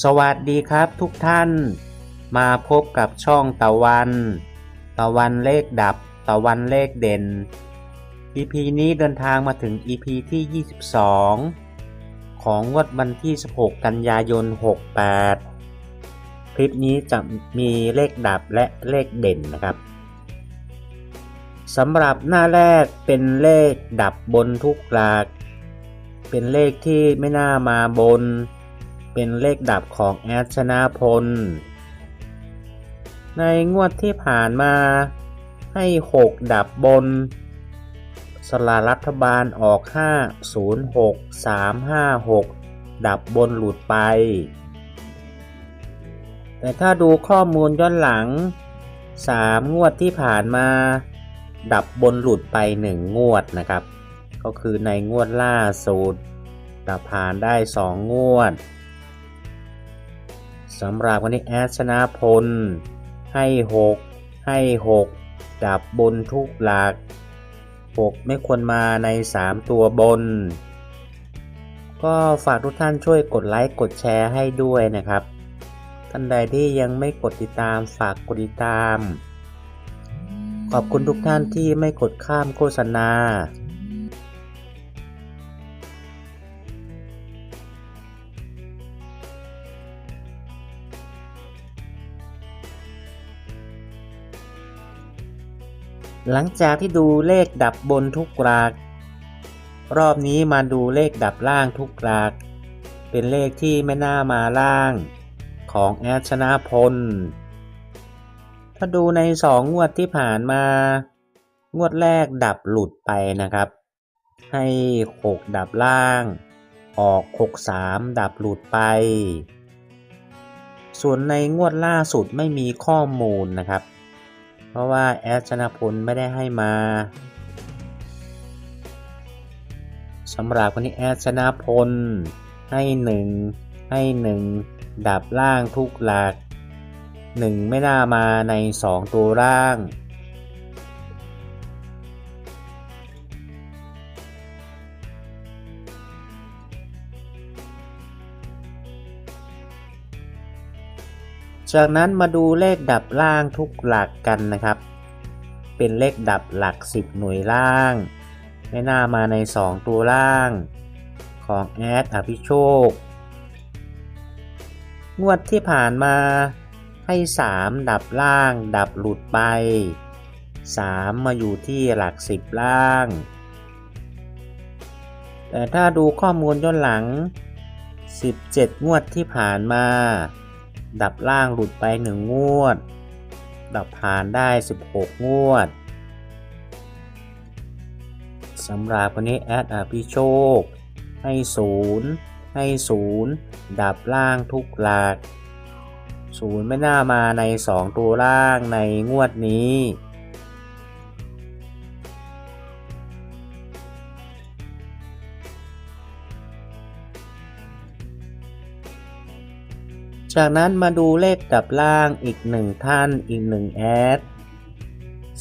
สวัสดีครับทุกท่าน มาพบกับช่องตะวัน ตะวันเลขดับ ตะวันเลขเด่น EP นี้เดินทางมาถึง EP ที่ 22 ของงวดวันที่ 16 กันยายน 68 คลิปนี้จะมีเลขดับและเลขเด่นนะครับสำหรับหน้าแรกเป็นเลขดับบนทุกหลัก เป็นเลขที่ไม่น่ามาบน เป็นเลขดับของแอดชนะพล ในงวดที่ผ่านมาให้ 6 ดับบน สลารัฐบาลออก 5 0 6 3 5 6 ดับบนหลุดไป แต่ถ้าดูข้อมูลย้อนหลัง 3 งวดที่ผ่านมา ดับบนหลุดไป 1 งวดนะครับ ก็คือในงวดล่าสุดดับผ่านได้ 2 งวด สำหรับวันนี้แอดชนะพล ให้ 6 ให้6ดับบนทุกหลัก 6 ไม่ควรมาใน 3 ตัวบน ก็ฝากทุกท่านช่วยกดไลค์กดแชร์ให้ด้วยนะครับ ท่านใดที่ยังไม่กดติดตามฝากกดติดตาม ขอบคุณทุกท่านที่ไม่กดข้ามโฆษณา หลังจากที่ดูเลขดับบนทุกกราก รอบนี้มาดูเลขดับล่างทุกกราก เป็นเลขที่ไม่น่ามาล่างของแอชนะพล ถ้าดูในสองงวดที่ผ่านมา งวดแรกดับหลุดไปนะครับ ให้6ดับล่าง ออก6 3ดับหลุดไป ส่วนในงวดล่าสุดไม่มีข้อมูลนะครับ เพราะว่าแอดชนะพลไม่ได้ให้มาสำหรับวันนี้แอดชนะพลให้หนึ่งให้หนึ่งดับล่างทุกหลักหนึ่งไม่น่ามาใน2ตัวล่าง จากนั้นมาดูเลขดับล่างทุกหลักกันนะครับ เป็นเลขดับหลัก 10 หน่วยล่าง ไม่น่ามาใน 2 ตัวล่าง ของแอดอภิโชค งวดที่ผ่านมาให้ 3 ดับล่าง ดับหลุดไป 3 มาอยู่ที่หลัก 10 ล่าง แต่ถ้าดูข้อมูลย้อนหลัง 17 งวดที่ผ่านมา ดับล่างหลุดไป 1 งวด ดับผ่านได้ 16 งวดสำหรับวันนี้แอดอภิโชค ให้0ให้0ดับล่างทุกหลัก0ไม่น่ามาใน 2 ตัวล่างในงวดนี้ จากนั้นมาดูเลขดับล่างอีกหนึ่งท่านอีกหนึ่งแอด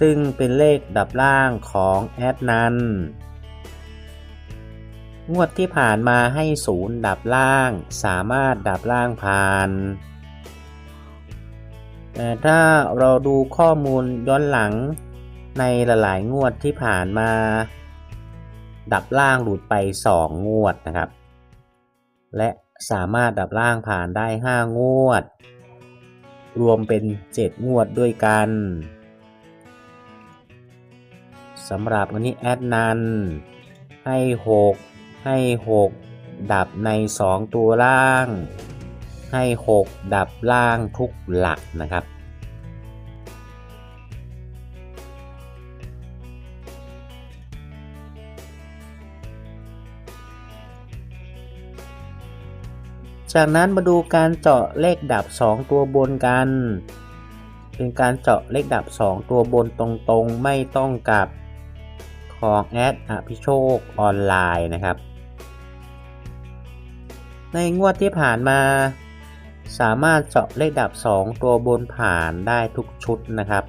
ซึ่งเป็นเลขดับล่างของแอดนั้น งวดที่ผ่านมาให้ศูนย์ดับล่างสามารถดับล่างผ่าน แต่ถ้าเราดูข้อมูลย้อนหลังในหลายๆ งวดที่ผ่านมา ดับล่างหลุดไป 2 งวดนะครับ และ สามารถดับล่างผ่านได้ 5 งวด รวมเป็น 7 งวดด้วยกันสำหรับวันนี้แอดนัน ให้ 6 ให้ 6 ดับใน 2 ตัวล่าง ให้ 6 ดับล่างทุกหลักนะครับ จากนั้นมาดูการเจาะเลขดับ 2 ตัวบนกัน เป็นการเจาะเลขดับ 2 ตัวบนตรงๆ ไม่ต้องกลับของแอดอภิโชคออนไลน์นะครับ ในงวดที่ผ่านมา สามารถเจาะเลขดับ 2 ตัวบนผ่านได้ทุกชุดนะครับ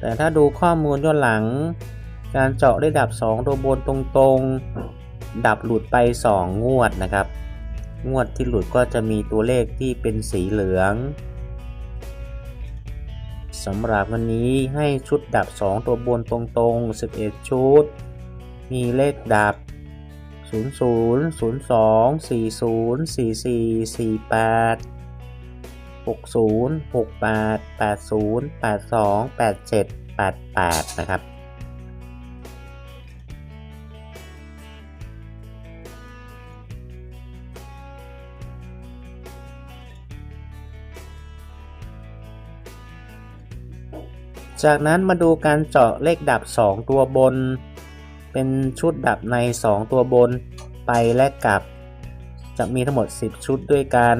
แต่ถ้าดูข้อมูลย้อนหลัง การเจาะเลขดับ 2 ตัวบนตรงๆ ดับหลุดไป 2 งวดนะครับ งวดที่หลุดก็จะมีตัวเลขที่เป็นสีเหลืองสำหรับวันนี้ให้ชุดดับ 2 ตัวบนตรงๆ 11 ชุด มีเลขดับ 00 02 40 44 48 60 68 80 82 87 88 นะครับ จากนั้นมาดูการเจาะเลขดับ 2 ตัวบน เป็นชุดดับใน 2 ตัวบนไปและกลับ จะมีทั้งหมด 10 ชุดด้วยกัน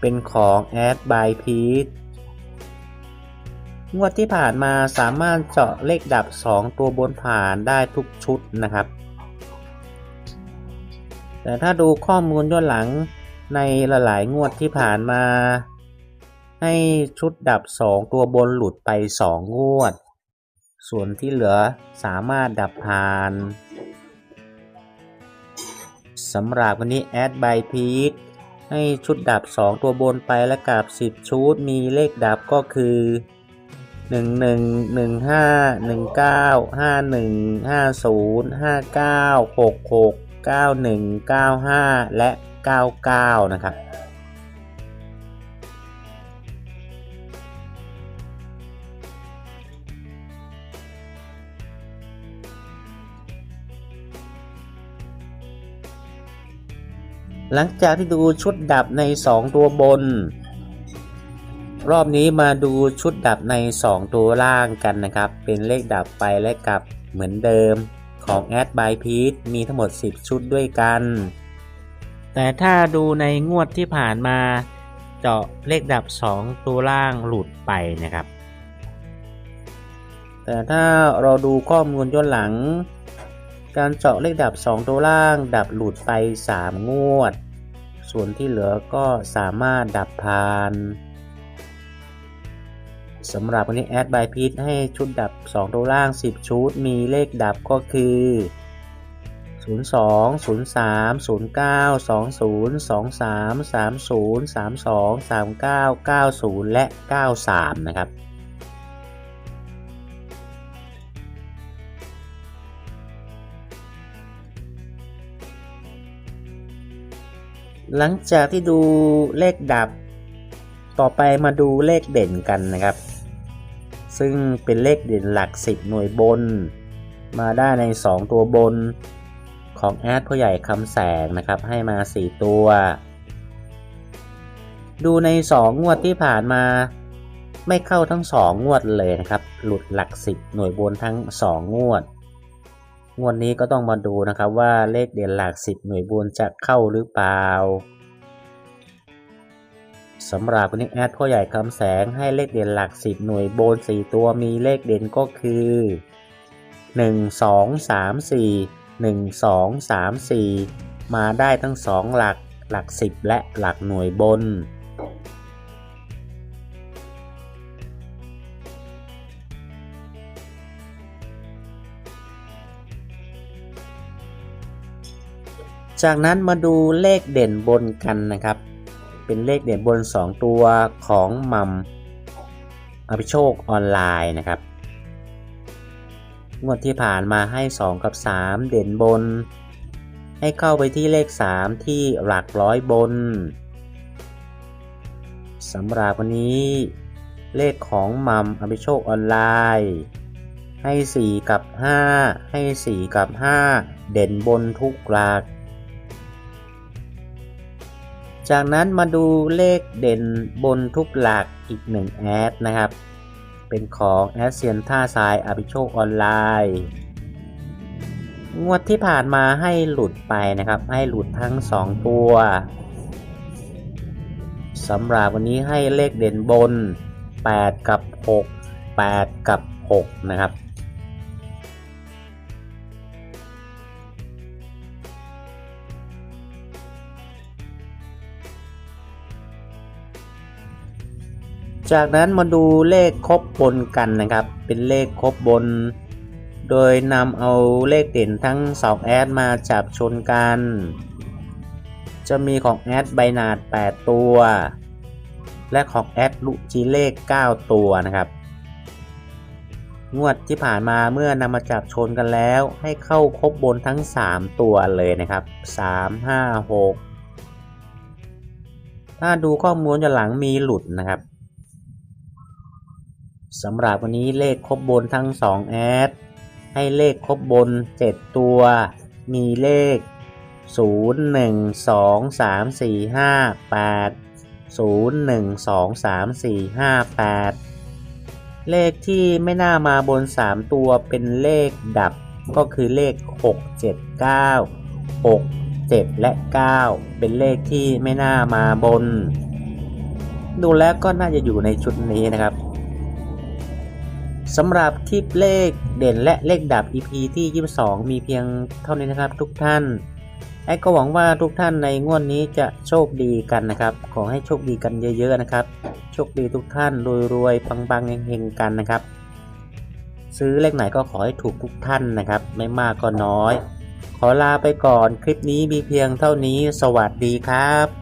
เป็นของ Add by Pete งวดที่ผ่านมาสามารถเจาะเลขดับ 2 ตัวบนผ่านได้ทุกชุดนะครับ แต่ถ้าดูข้อมูลย้อนหลังในหลายๆงวดที่ผ่านมา ให้ชุดดับ 2 ตัวบนหลุดไป 2 งวด ส่วนที่เหลือสามารถดับผ่านสำหรับวันนี้ Add by Pete ให้ชุดดับ 2 ตัวบนไปและกับ 10 ชุดมีเลขดับก็คือ 1 1 1 5 1 9 5 1 5 0 5 9 6 6 9 1 9 5 และ 99 นะครับ หลังจากที่ดูชุดดับใน 2 ตัวบน รอบนี้มาดูชุดดับใน 2 ตัวล่างกันนะครับ เป็นเลขดับไปและกลับเหมือนเดิมของ Ad by Pete มีทั้งหมด 10 ชุดด้วยกัน แต่ถ้าดูในงวดที่ผ่านมาเจาะเลขดับ 2 ตัวล่างหลุดไปนะครับ แต่ถ้าเราดูข้อมูลย้อนหลัง การเจาะเลขดับ 2 ตัวล่าง ดับหลุดไป 3 งวด ส่วนที่เหลือก็สามารถดับผ่านสำหรับวันนี้แอดบายพีทให้ชุดดับ 2 ตัวล่าง 10 ชุด มีเลขดับก็คือ 02 03 09 20 23 30 32 39 90 และ 93 นะครับ หลังจากที่ดูเลขดับ ต่อไปมาดูเลขเด่นกันนะครับ ซึ่งเป็นเลขเด่นหลัก 10 หน่วยบน มาได้ใน 2 ตัวบนของแอดผู้ใหญ่คำแสงนะครับ ให้มา 4 ตัว ดูใน 2 งวดที่ผ่านมา ไม่เข้าทั้ง 2 งวดเลยนะครับ หลุดหลัก 10 หน่วยบนทั้ง 2 งวด งวดนี้ก็ต้องมาดูนะครับว่าเลขเด่นหลัก 10 หน่วยบนจะเข้าหรือเปล่าสำหรับวันนี้แอดพ่อใหญ่คำแสงให้เลขเด่นหลัก 10 หน่วยบน 4 ตัวมีเลขเด่นก็คือ 1 2 3 4 1 2 3 4 มาได้ทั้ง 2 หลักหลัก 10 และหลักหน่วยบน จากนั้นมาดูเลขเด่นบนกันนะครับ เป็นเลขเด่นบน 2 ตัวของมัมอภิโชคออนไลน์นะครับ งวดที่ผ่านมาให้ 2 กับ 3 เด่นบน ให้เข้าไปที่เลข 3 ที่หลักร้อยบนสำหรับวันนี้ เลขของมัมอภิโชคออนไลน์ ให้ 4 กับ 5 ให้ 4 กับ 5 เด่นบนทุกหลัก จากนั้นมาดูเลขเด่นบนทุกหลักอีกหนึ่งแอดนะครับ เป็นของแอดเซียนท่าทรายอภิโชคออนไลน์ งวดที่ผ่านมาให้หลุดไปนะครับ ให้หลุดทั้ง 2 ตัวสำหรับวันนี้ให้เลขเด่นบน 8 กับ 6 8 กับ 6 นะครับ จากนั้นมาดูเลขครบบนกันนะครับ เป็นเลขครบบน โดยนำเอาเลขเด่นทั้ง 2 แอดมาจับชนกัน จะมีของแอดไบนาด 8 ตัว และของแอดลุจิเลข 9 ตัวนะครับ งวดที่ผ่านมาเมื่อนำมาจับชนกันแล้วให้เข้าครบบนทั้ง 3 ตัวเลยนะครับ 3 5 6 ถ้าดูข้อมูลย้อนหลังมีหลุดนะครับ สำหรับวันนี้เลขครบบนทั้ง 2 แอด ให้เลขครบบน 7 ตัว มีเลข 0 1 2 3 4 5 8 0 1 2 3 4 5 8 เลขที่ไม่น่ามาบน 3 ตัวเป็นเลขดับก็คือเลข 6 7 9 6 7 และ 9 เป็นเลขที่ไม่น่ามาบน ดูแล้วก็น่าจะอยู่ในชุดนี้นะครับ สำหรับคลิปเลขเด่นและเลขดับ EP ที่ 22 มีเพียงเท่านี้นะครับทุกท่านแอดก็หวังว่าทุกท่านในงวดนนี้จะโชคดีกันนะครับ ขอให้โชคดีกันเยอะๆนะครับ โชคดีทุกท่านรวยๆปังๆเฮงๆกันนะครับ ซื้อเลขไหนก็ขอให้ถูกทุกท่านนะครับ ไม่มากก็น้อย ขอลาไปก่อนคลิปนี้มีเพียงเท่านี้ สวัสดีครับ